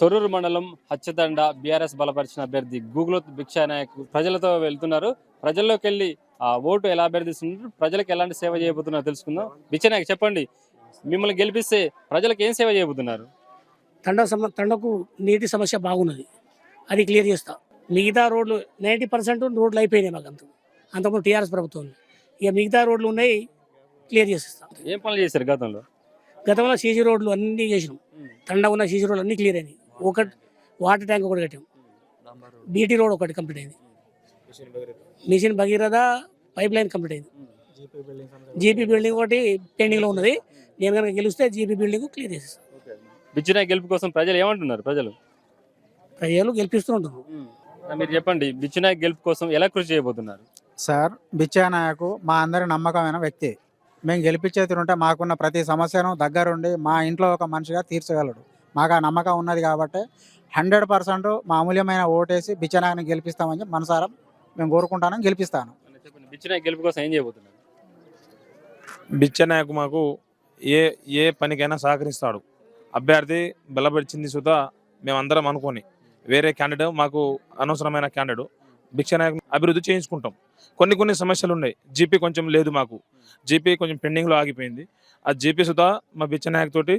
తొర్రూరు మండలం హచ్చదండ బీఆర్ఎస్ బలపరిచిన అభ్యర్థి గూగుల్ భిక్షా నాయక్ ప్రజలతో వెళ్తున్నారు. ప్రజల్లోకి వెళ్ళి ఆ ఓటు ఎలా అభ్యర్థిస్తున్నారు? ప్రజలకు ఎలాంటి సేవ చేయబోతున్నారో తెలుసుకుందాం. భిక్షా నాయక్ చెప్పండి. మిమ్మల్ని గెలిపిస్తే ప్రజలకు ఏం సేవ చేయబోతున్నారు? తండ సమ తండకు నీటి సమస్య బాగున్నది. అది క్లియర్ చేస్తా. మిగతా రోడ్లు నైంటీ పర్సెంట్ రోడ్లు అయిపోయినాయి మాకు అంత అంతకుముందు టీఆర్ఎస్ ప్రభుత్వం. ఇక మిగతా రోడ్లు ఉన్నాయి క్లియర్ చేసేస్తాం. ఏం పనులు చేశారు గతంలో? గతంలో సీసీ రోడ్లు అన్నీ చేసినాం. తండ ఉన్న సీసీ రోడ్లు అన్నీ క్లియర్ అయినాయి. ఒకటి వాటర్ ట్యాంక్ ఒకటి కట్టాం. బీటీ రోడ్ ఒకటి కంప్లీట్ అయింది. Mission Bhagiratha pipe line complete అయింది జీపీ బిల్డింగ్ ఒకటి పెండింగ్లో ఉన్నది. నేను కనుక గెలిస్తే జీపీ బిల్డింగ్ క్లియర్ చేసేస్తాను గెలుపు కోసం ప్రజలు ఏమంటున్నారు ప్రజలు? ప్రజలు గెలిపిస్తూ ఉంటారు మీరు చెప్పండి భిక్షా నాయక్ గెలుపు కోసం ఎలా కృషి చేయబోతున్నారు? సార్ బిచ్చానాయకు మా అందరి నమ్మకమైన వ్యక్తి. మేము గెలిపించేది ఉంటే మాకున్న ప్రతి సమస్యను దగ్గరుండి మా ఇంట్లో ఒక మనిషిగా తీర్చగలడు. మాకు ఆ నమ్మకం ఉన్నది కాబట్టి హండ్రెడ్ పర్సెంట్ మా అమూల్యమైన ఓటేసి బిచ్చనాయకుని గెలిపిస్తామని చెప్పి మనసారం మేము కోరుకుంటాను గెలిపిస్తాను. చెప్పండి. భిక్షా నాయక్ గెలుపు కోసం ఏం చేయబోతున్నారు? బిచ్చనాయకు మాకు ఏ ఏ పనికైనా సహకరిస్తాడు. అభ్యర్థి బలపరిచింది సుధా మేమందరం అనుకొని వేరే క్యాండిడేట్ మాకు అనవసరమైన క్యాండిడేట్ భిక్షనాయకు అభివృద్ధి చేయించుకుంటాం. కొన్ని కొన్ని సమస్యలు ఉన్నాయి జీపీ కొంచెం లేదు మాకు. జీపీ కొంచెం పెండింగ్లో ఆగిపోయింది. ఆ జీపీ సుధా మా బిచ్చనాయక్ తోటి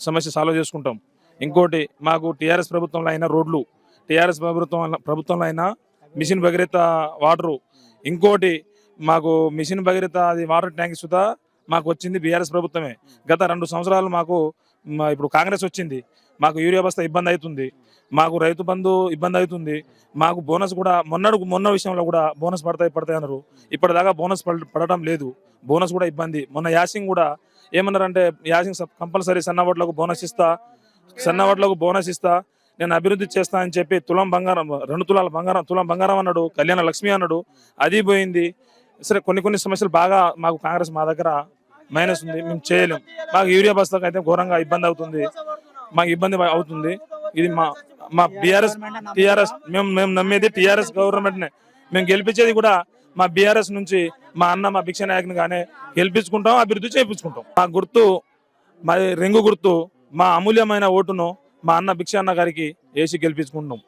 సమస్య సాల్వ్ చేసుకుంటాం. ఇంకోటి మాకు టీఆర్ఎస్ ప్రభుత్వంలో అయినా రోడ్లు టీఆర్ఎస్ ప్రభుత్వం ప్రభుత్వంలో అయినా మిషన్ భగీరథ వాటరు. ఇంకోటి మాకు మిషన్ భగీరథ అది వాటర్ ట్యాంక్ సుతా మాకు వచ్చింది బీఆర్ఎస్ ప్రభుత్వమే. గత రెండు సంవత్సరాలు మాకు మా ఇప్పుడు కాంగ్రెస్ వచ్చింది. మాకు యూరియా బస్తా ఇబ్బంది అవుతుంది. మాకు రైతు బంధు ఇబ్బంది అవుతుంది. మాకు బోనస్ కూడా మొన్నడు మొన్న విషయంలో కూడా బోనస్ పడతాయి పడతాయి అన్నారు. ఇప్పటిదాకా బోనస్ పడ- పడటం లేదు. బోనస్ కూడా ఇబ్బంది. మొన్న యాసింగ్ కూడా ఏమన్నారంటే యాసింగ్ కంపల్సరీ సన్నవాట్లకు బోనస్ ఇస్తా సన్నవడ్లకు బోనస్ ఇస్తా నేను అభివృద్ధి చేస్తా అని చెప్పి తులం బంగారం రెండు తులాల బంగారం తులం బంగారం అన్నాడు కళ్యాణ లక్ష్మి అన్నాడు అది పోయింది. సరే కొన్ని కొన్ని సమస్యలు బాగా మాకు కాంగ్రెస్ మా దగ్గర మైనస్ ఉంది మేము చేయలేం. మాకు యూరియా బస్తాకు అయితే ఘోరంగా ఇబ్బంది అవుతుంది. మాకు ఇబ్బంది అవుతుంది. ఇది మా మా బీఆర్ఎస్ టీఆర్ఎస్ మేము మేము నమ్మేది టీఆర్ఎస్ గవర్నమెంట్ నే మేము గెలిపించేది కూడా మా బీఆర్ఎస్ నుంచి మా అన్న మా భిక్ష నాయకుని గానే గెలిపించుకుంటాం అభివృద్ధి చేయించుకుంటాం. మా గుర్తు మా రింగు గుర్తు మా అమూల్యమైన ఓటును మా అన్న భిక్షన్న గారికి వేసి గెలిపించుకుంటున్నాం.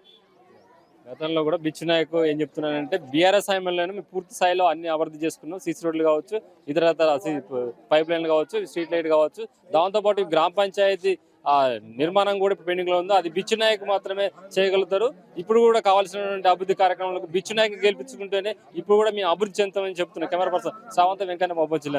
గతంలో కూడా బిచ్చు నాయక్ ఏం చెప్తున్నానంటే బీఆర్ఎస్ హైమల్లోనే మేము పూర్తి స్థాయిలో అన్ని అభివృద్ధి చేసుకున్నాం. సిసి రోడ్లు కావచ్చు ఇతర పైప్ లైన్లు కావచ్చు స్ట్రీట్ లైట్ కావచ్చు. దాంతోపాటు గ్రామ పంచాయతీ ఆ నిర్మాణం కూడా పెండింగ్లో పెండింగ్లో ఉంది. అది బిచ్చు నాయక్ మాత్రమే చేయగలుగుతారు. ఇప్పుడు కూడా కావాల్సినటువంటి అభివృద్ధి కార్యక్రమాలకు బిచ్చు నాయక్ గెలిపించుకుంటేనే ఇప్పుడు కూడా మేము అభివృద్ధి చెందుతామని చెప్తున్నాం కెమెరా పర్సన్ సావంత వెంకన్న బాబా జిల్లా